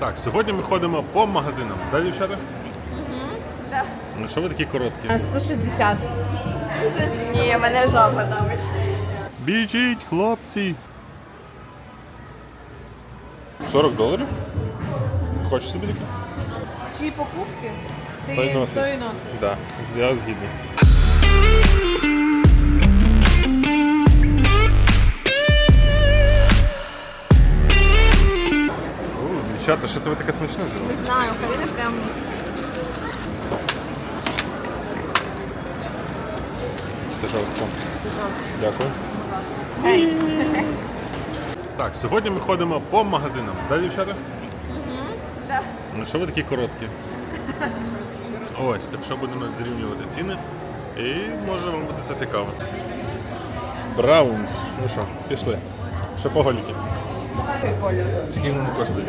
Так, сьогодні ми ходимо по магазинам. Да, дівчата? Ну що ви такі короткі? 160. Ні, мене жаба давить. Біжіть, хлопці. 40 доларів? Хочеш собі таке? Чиї покупки? Ти Той носить. той. Так, да, я згідний. Дівчата, що це ви таке смачне взяли? Не знаю, Карина прям Це жорстко. Дякую. Ей. Так, сьогодні ми ходимо по магазинам. Да, дівчата? Ну що ви такі короткі? Ось, так що будемо зрівнювати ціни. І може вам буде це цікаво. Браунс. Ну що, пішли. Шопоголіки. Скільки вони коштують?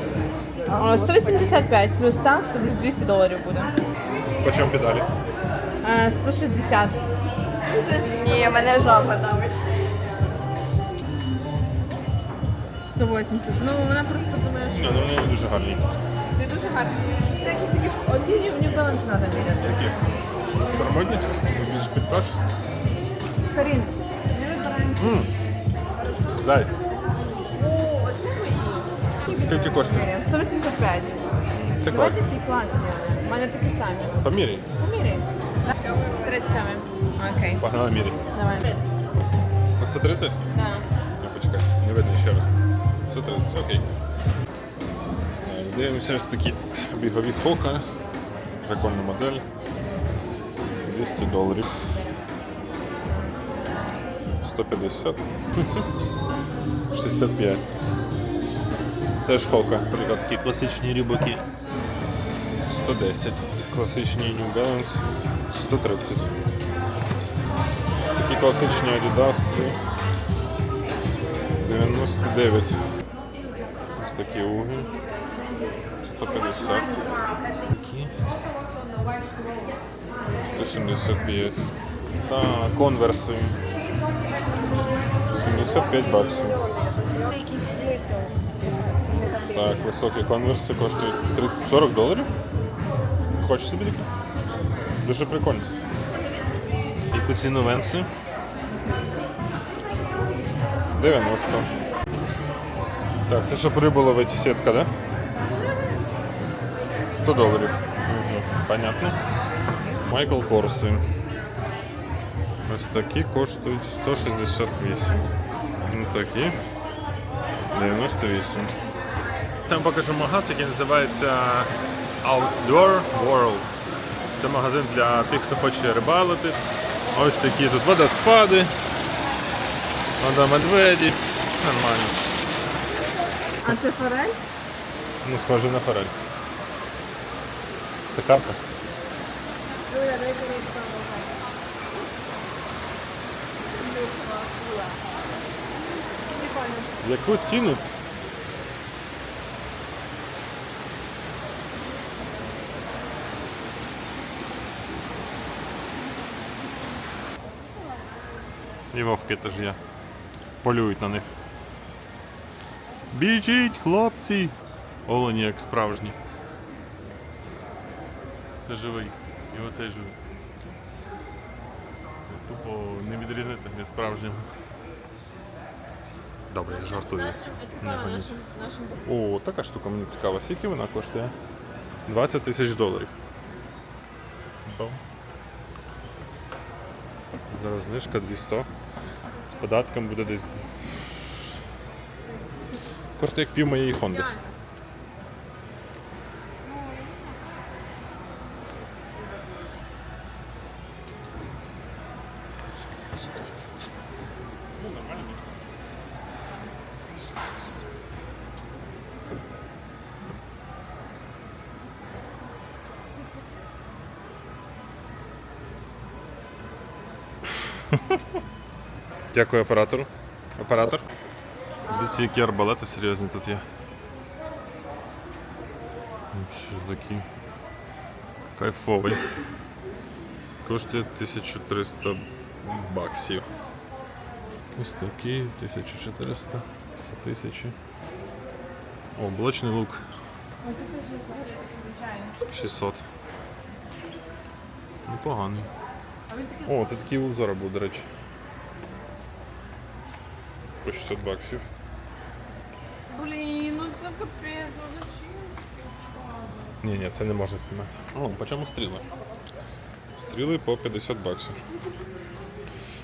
О, 185 плюс такс, це десь 200 доларів буде. По чому педалі? Е, 160. Ні, мене жаба давить. 180. Ну вона просто думає, Ні, ну вони дуже гарні. не дуже гарно. Це якісь такі оці New Balance треба міряти. Які? Старомодні? Більш підпаш? Карін, New Balance. Дай. Скільки коштує? 185. Це Бачите, класно. які класні. У мене такі самі. Поміряй. Поміряй. 37. Окей. Погнали міряй. Давай. 30. На 130? Да. Ну, почекай, не видно ще раз. 130, окей. Так, Дивимося ось такі бігові хока. Прикольна модель. 200 доларів. 150. 65. Теж хока. Наприклад, такі класичні рибаки. 110. Класичні New Balance 130. Такі класичні Adidas 99. Ось такі уги. 150. Такі. 175. Та конверси. 75 баксів. Якийсь смисл. Так, високі конверси коштують 30 40 доларів. Хочеш собі такі? Дуже прикольно. Яку ціну венси? 90. Так, це щоб рибу ловить сітка, да? 100 доларів. Угу, понятно. Майкл Корси. Ось такі коштують 168. Ось такі. 98. Там покажу магаз, який називається Outdoor World. Це магазин для тих, хто хоче рибалити. Ось такі тут водоспади. Вода медведі. Нормально. А це форель? Ну, схоже на форель. Це карта. Яку ціну? І вовки теж є. Полюють на них. Біжіть, хлопці! Олені як справжні. Це живий. І оцей живий. Тупо не відрізнити від справжнього. Добре, я жартую. Не Цікаво нашим, нашим О, така штука мені цікава. Скільки вона коштує? 20 тисяч доларів. Бам. Зараз знижка 200. З податком буде десь. Коштує як пів моєї Хонди. Дякую оператору. Оператор. Дивіться, які арбалети серйозні тут є. Що такі. Кайфовий. Коштує 1300 баксів. Ось такі, 1400, 1000. О, блочний лук. Ось тут вже взагалі такий звичайний. 600. Непоганий. О, це такий узор був, до речі. По 600 баксів. Блін, ну це капець, ну зачем? Ні, ні, це не можна знімати. О, по чому стріли? Стріли по 50 баксів.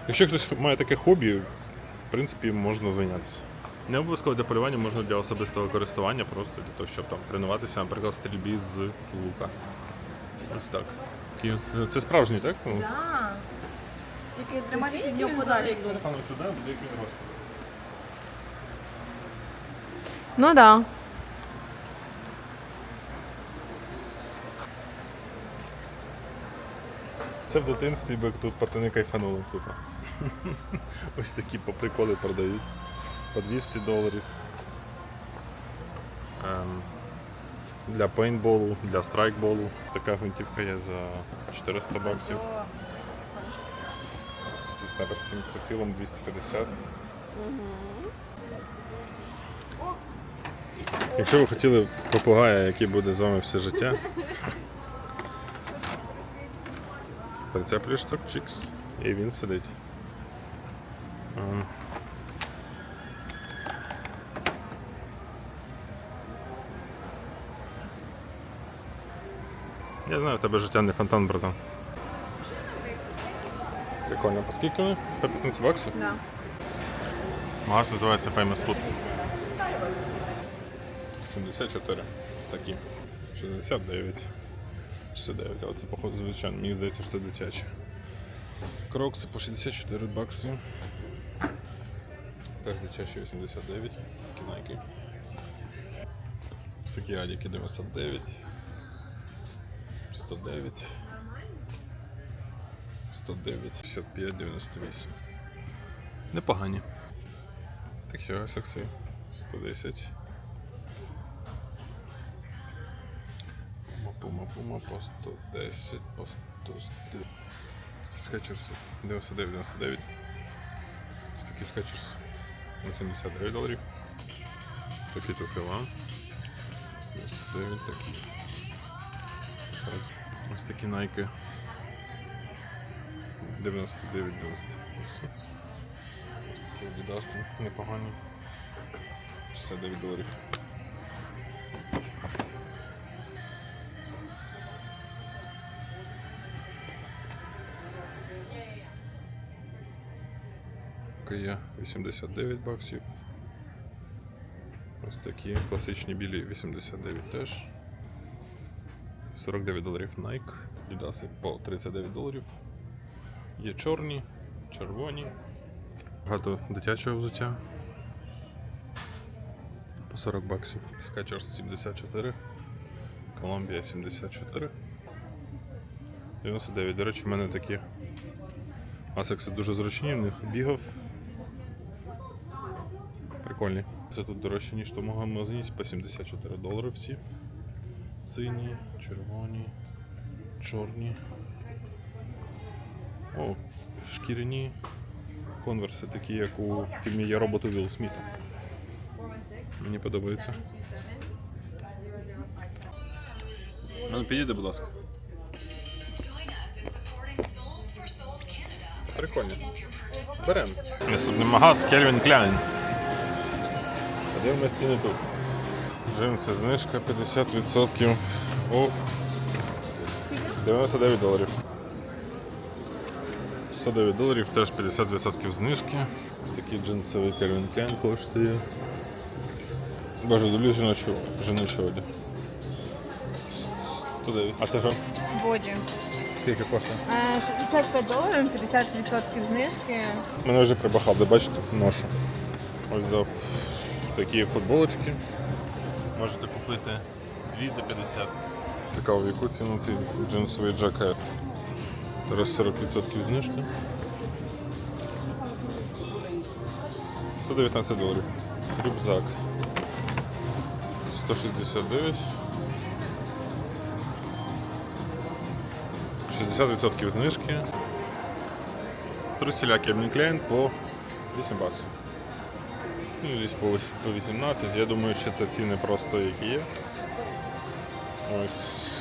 Якщо хтось має таке хобі, в принципі, можна зайнятися. Не обов'язково для полювання можна для особистого користування, просто для того, щоб там тренуватися, наприклад, в стрільбі з лука. Ось так. Такі- Це, це справжній, так? Ну, Да. Тільки тримайтеся від нього подальше. Напевно, сюди, буде як він росте. Ну да. Це в дитинстві би тут пацани кайфанули тупо. Ось такі по приколи продають. По 200 доларів. Ем, для пейнтболу, для страйкболу. Така гвинтівка є за 400 баксів. Зі снайперським прицілом 250. Якщо ви хотіли попугая, який буде з вами все життя. Прицеплюєш так чикс, і він сидить. Я знаю, в тебе життя не фонтан, братан. Прикольно. По скільки вони? По 15 баксів? Да. Магаз називається Famous Food. 74. Такі. 69. 69, але це походу звичайно. Мені здається, що це дитяче. Крокси по 64 бакси. Так, дитячі 89. Кінайки. Такі адіки 99. 109. 109. 65, 98. Непогані. Такі ось акції. 110. Пума, пума по 110, по 100. Скетчерс 99, 99. Ось такі скетчерс на 79 доларів. Такі туфіла. 99 такі. 40. Ось такі найки. 99, 98. Ось такі адідаси непогані. 69 доларів. Є 89 баксів. Ось такі класичні білі 89 теж. 49 доларів Nike. Adidas по 39 доларів. Є чорні, червоні. Багато дитячого взуття. По 40 баксів. Skechers 74. Columbia 74. 99. До речі, в мене такі Асекси дуже зручні, в них бігав. Прикольні. Це тут дорожче, ніж в тому магазині, по 74 долари всі. Сині, червоні, чорні. О, шкіряні конверси, такі, як у фільмі Я робот у Вілл Сміта. Мені подобається. Ну, підійде, будь ласка. Прикольно. purchase Наступний магаз Кельвін Кляйн. Подивимось ціни тут. Джинси знижка 50%. Оф. Скільки? 99 доларів. 109 доларів, теж 50% знижки. Такий джинсовий Calvin коштує. Боже, люблю жіночу, жіночу одяг. 109. А це що? Боді. Скільки коштує? 65 доларів, 50% знижки. Мене вже прибахали, бачите, ношу. Ось взяв такі футболочки. Можете купити 2 за 50. Цікаво, в яку ціну цей джинсовий джакет. Зараз 40% знижки. 119 доларів. Рюкзак. 169. 60% знижки. Труселя Кельвін Клейн по 8 баксів. Ну, десь по 18. Я думаю, що це ціни просто які є. Ось.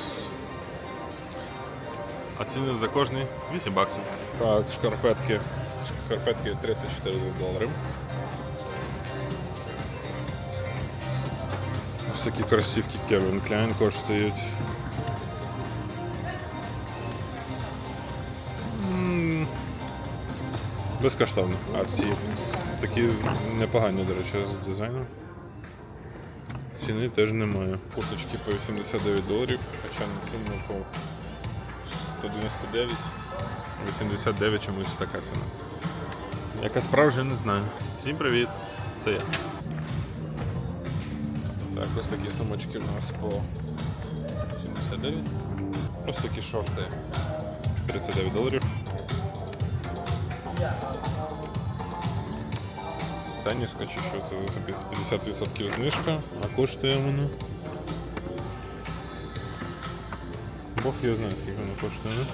А ціни за кожний 8 баксів. Так, шкарпетки. Шкарпетки 34 долари. Ось такі кросівки Calvin Klein коштують. Безкоштовно. А ці такі непогані, до речі, з дизайном. Ціни теж немає. Курточки по 89 доларів, хоча на ціну по 199, 89 чомусь така ціна. Яка справжня, не знаю. Всім привіт! Це я. Так, ось такі сумочки у нас по 79. Ось такі шорти 39 доларів. Таніска чи що це за 50% знижка, а коштує воно. Бог його знає, скільки воно коштує. ну.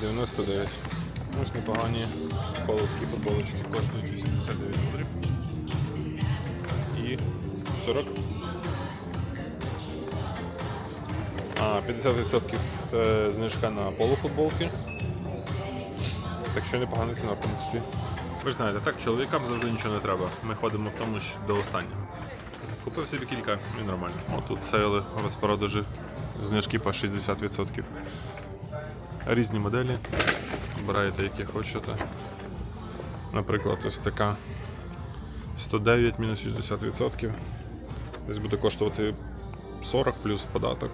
99. Ось непогані полоски футболочки коштують 89 доларів. І 40. А, 50% е, знижка на полуфутболки. Так що непогана ціна, в принципі. Ви ж знаєте, так, чоловікам завжди нічого не треба. Ми ходимо в тому ж до останнього. Купив собі кілька і нормально. Отут сейли, розпродажі, знижки по 60%. Різні моделі. Обираєте, які хочете. Наприклад, ось така 109 мінус 60%. Десь буде коштувати 40 плюс податок.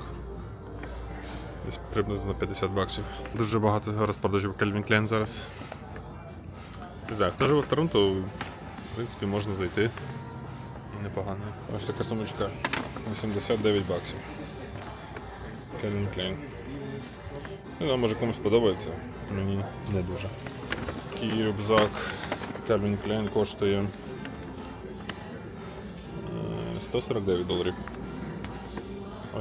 Десь приблизно 50 баксів. Дуже багато розпродажів Calvin Klein зараз. Не знаю, хто живе в Торонто, в принципі, можна зайти. Непогано. Ось така сумочка 89 баксів. Calvin Klein. Не знаю, може комусь подобається, мені не дуже. Такий рюкзак Calvin Klein коштує е, 149 доларів.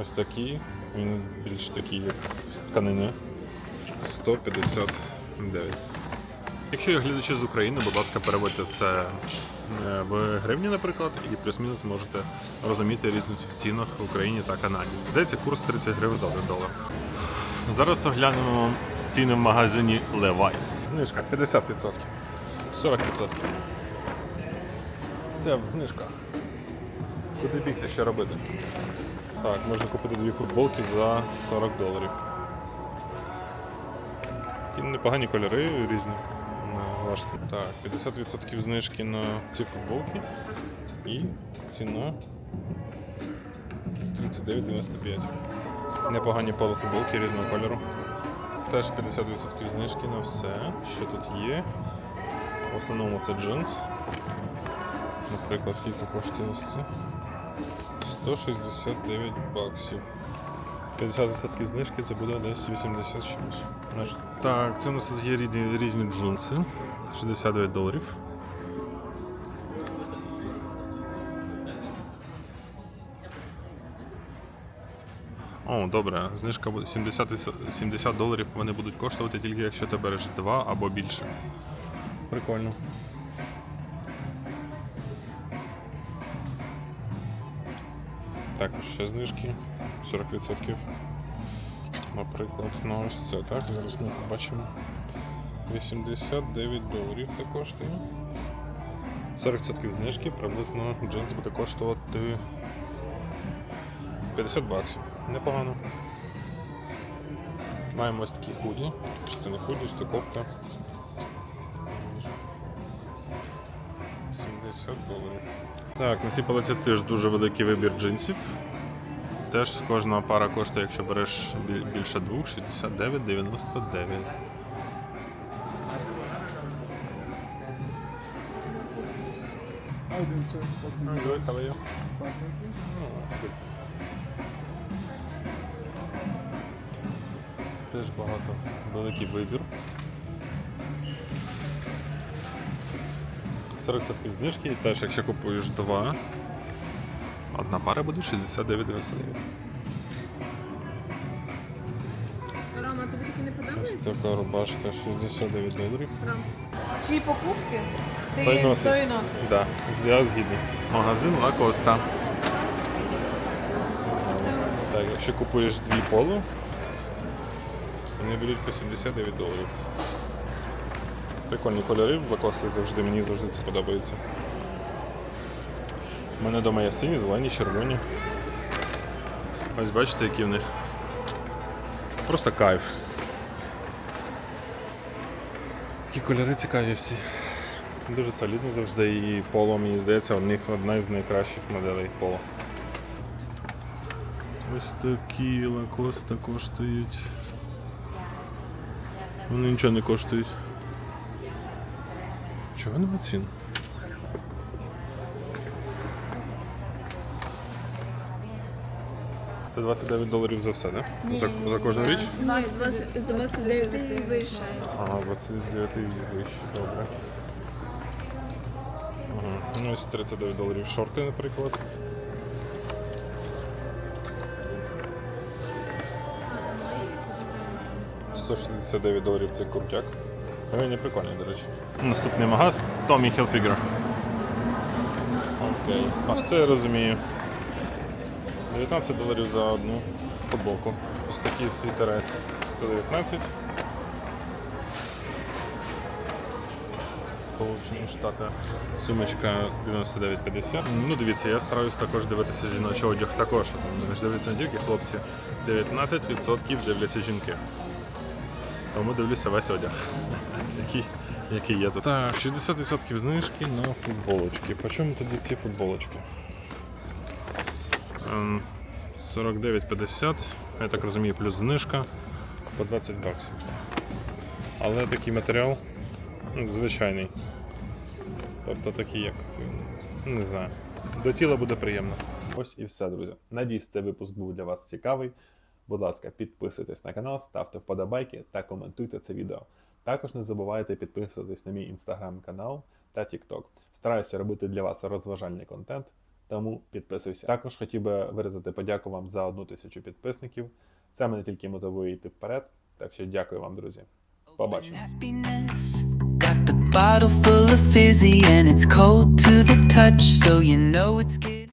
Ось такий, він більш такий, як з тканини. 159. Якщо є глядачі з України, будь ласка, переводьте це е, в гривні, наприклад, і плюс-мінус можете розуміти різницю в цінах в Україні та Канаді. Здається, курс 30 гривень за 1 долар. Зараз оглянемо ціни в магазині Levi's. Знижка 50%. 40%. Це в знижках. Куди бігти, що робити? Так, можна купити дві футболки за 40 доларів. Такі непогані кольори різні. На ваш смак. Так, 50% знижки на ці футболки. І ціна 39,95. Непогані полуфутболки різного кольору. Теж 50% знижки на все, що тут є. В основному це джинс. Наприклад, скільки коштує ось це? 169 баксів. 50% знижки це буде десь 80 чимось. Так, це у нас тут є різні, різні джинси. 69 доларів. О, добре, знижка буде 70, 70 доларів вони будуть коштувати тільки якщо ти береш два або більше. Прикольно. Також ще знижки 40%. Наприклад, на ось це, так? Зараз ми побачимо. 89 доларів це коштує. 40% знижки, приблизно джинс буде коштувати 50 баксів. Непогано. Маємо ось такі худі. Чи це не худі, чи це кофта. 70 доларів. Так, на цій палиці теж дуже великий вибір джинсів. Теж кожна пара коштує, якщо береш більше двох, 69,99. Good, how are you? Теж багато великий вибір. 40% знижки, і теж якщо купуєш два, одна пара буде 69,99. Рома, тобі таке не Ось подобається? така рубашка 69 доларів. Ром, Чиї покупки, ти Той носить. то і носиш. Да, я згідний. Магазин Лакоста. Так, якщо купуєш дві поло, вони будуть по 79 доларів. Прикольні кольори Лакости завжди, мені завжди це подобається. У мене вдома є сині, зелені, червоні. Ось бачите, які в них. Просто кайф. Такі кольори цікаві всі. Дуже солідно завжди і поло, мені здається, у них одна з найкращих моделей поло. Ось такі лакоста коштують. Вони нічого не коштують. Чого нема цін? Це 29 доларів за все, так? Да? За, за кожну річ? З 20 з 29 вище. Ага, 29 і вище, добре. Ага. Ну, ось 39 доларів шорти, наприклад. «169 доларів це крутяк. Вони прикольні, до речі. Наступний магаз Tommy Hilfiger. Окей. А це я розумію. 19 доларів за одну футболку. Ось такий світерець 119. Сполучені Штати. Сумочка 99,50. Ну дивіться, я стараюсь також дивитися жіночий одяг також. Дивляться не тільки хлопці. 19% дивляться жінки. Тому дивлюся весь одяг. Який, який є тут. Так, 60% знижки на футболочки. По чому тоді ці футболочки? Ем, 49,50. Я так розумію, плюс знижка по 20 баксів. Але такий матеріал ну, звичайний. Тобто такий, як це. Не знаю. До тіла буде приємно. Ось і все, друзі. Надіюсь, цей випуск був для вас цікавий. Будь ласка, підписуйтесь на канал, ставте вподобайки та коментуйте це відео. Також не забувайте підписуватись на мій інстаграм-канал та TikTok. Стараюся робити для вас розважальний контент, тому підписуйся. Також хотів би виразити подяку вам за одну тисячу підписників. Це мене тільки мотивує йти вперед. Так що дякую вам, друзі. Побачимо.